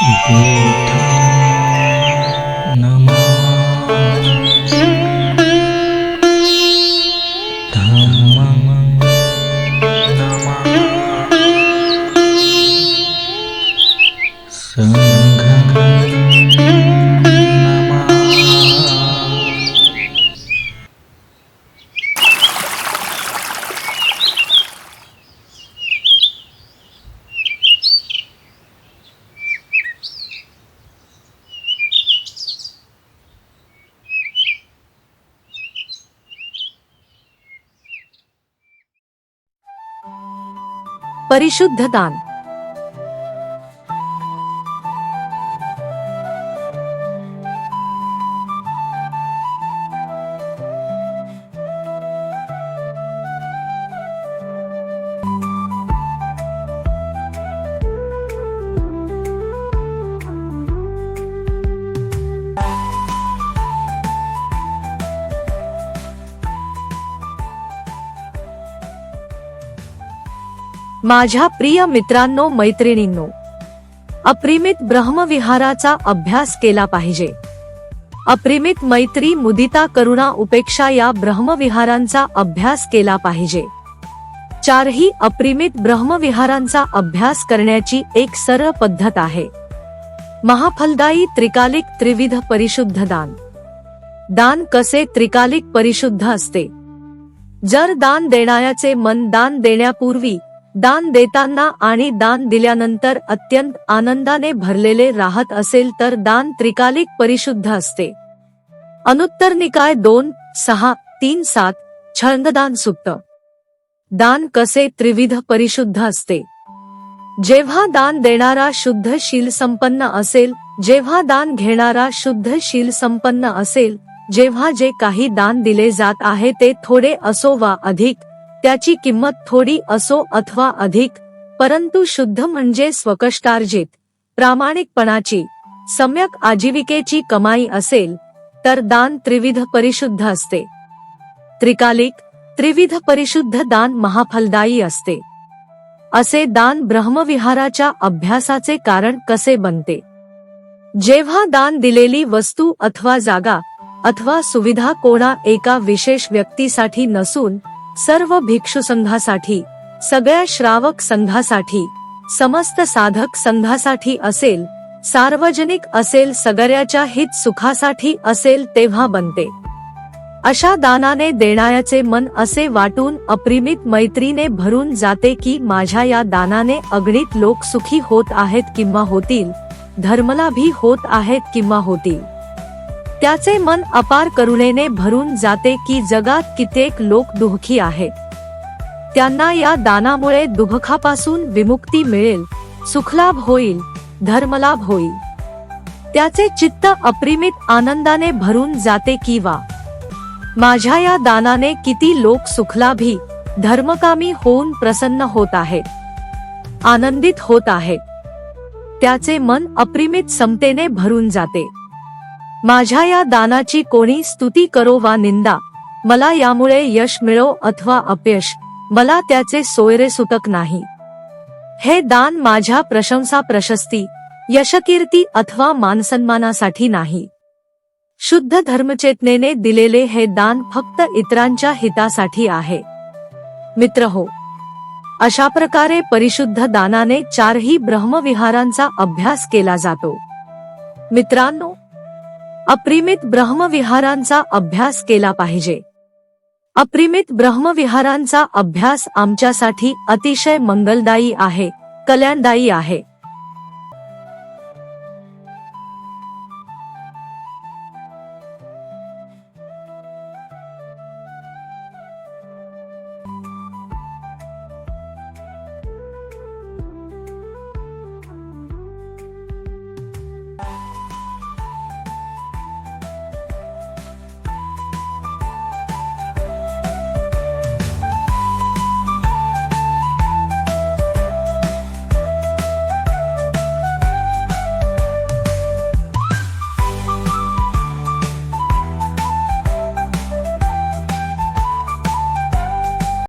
y परिशुद्ध दान. माझ्या प्रिय मित्रांनो मैत्रिणींनो अप्रिमित ब्रह्मविहाराचा अभ्यास केला पाहिजे. अप्रिमित मैत्री मुदिता करुणा उपेक्षा या ब्रह्मविहारांचा अभ्यास केला पाहिजे. चारही अप्रिमित ब्रह्मविहारांचा अभ्यास करण्याची एक सरळ पद्धत आहे. महाफलदायी त्रिकालिक त्रिविध परिशुद्ध दान. दान कसे त्रिकालिक परिशुद्ध असते? जर दान देणाऱ्याचे मन दान देण्यापूर्वी दान देताना आणि दान दिल्यानंतर अत्यंत आनंदाने भरलेले राहत असेल तर दान त्रिकालिक परिशुद्ध असते. अनुत्तर निकाय दोन सहा तीन सात छंददान सुक्त दान कसे त्रिविध परिशुद्ध असते? जेव्हा दान देणारा शुद्ध शील संपन्न असेल जेव्हा दान घेणारा शुद्ध शील संपन्न असेल जेव्हा जे काही दान दिले जात आहे ते थोडे असो वा अधिक त्याची किंमत थोडी असो अथवा अधिक परंतु शुद्ध म्हणजे स्वकष्टार्जित प्रामाणिकपणाची सम्यक आजीविकेची कमाई असेल तर दान त्रिविध परिशुद्ध असते. त्रिकालिक त्रिविध परिशुद्ध दान महाफलदायी असते. असे दान ब्रह्मविहाराच्या अभ्यासाचे कारण कसे बनते? जेव्हा दान दिलेली वस्तू अथवा जागा अथवा सुविधा कोणा एका विशेष व्यक्तीसाठी नसून सर्व भिक्षू संघासाठी सगळ्या श्रावक संघासाठी समस्त साधक संघासाठी असेल सार्वजनिक असेल सगळ्याच्या हित सुखासाठी असेल तेव्हा बनते. अशा दानाने देणाऱ्याचे मन असे वाटून अप्रिमित मैत्रीने भरून जाते की माझ्या या दानाने अगणित लोक सुखी होत आहेत किंवा होतील धर्मलाभी होत आहेत किंवा होतील. त्याचे मन अपार करुणेने भरून जाते की जगात कित्येक लोक दुःखी आहेत त्यांना या दानामुळे दुःखापासून विमुक्ती मिळेल सुखलाभ होईल धर्मलाभ होईल. त्याचे चित्त अप्रिमित आनंदाने भरून जाते की वा. माझ्या या दानाने किती लोक सुखलाभी धर्मकामी होऊन प्रसन्न होत आहेत आनंदित होत आहेत त्याचे मन अप्रिमित समतेने भरून जाते. माझ्या या दानाची कोणी स्तुती करो वा निंदा. मला यामुळे यश मिळो अथवा अपयश. मला त्याचे सोयरे सुटक नाही. हे दान माझ्या प्रशंसा प्रशस्ती यशकीर्ती अथवा मानसन्मानासाठी नाही. शुद्ध धर्मचेतनेने दिलेले हे दान फक्त इतरांच्या हितासाठी आहे. मित्र हो अशा प्रकारे परिशुद्ध दानाने चारही ब्रह्मविहारांचा अभ्यास केला जातो. मित्रांनो अप्रिमित ब्रह्मविहारांचा अभ्यास केला पाहिजे. अप्रिमित ब्रह्मविहारांचा अभ्यास आमच्यासाठी अतिशय मंगलदायी आहे कल्याणदायी आहे.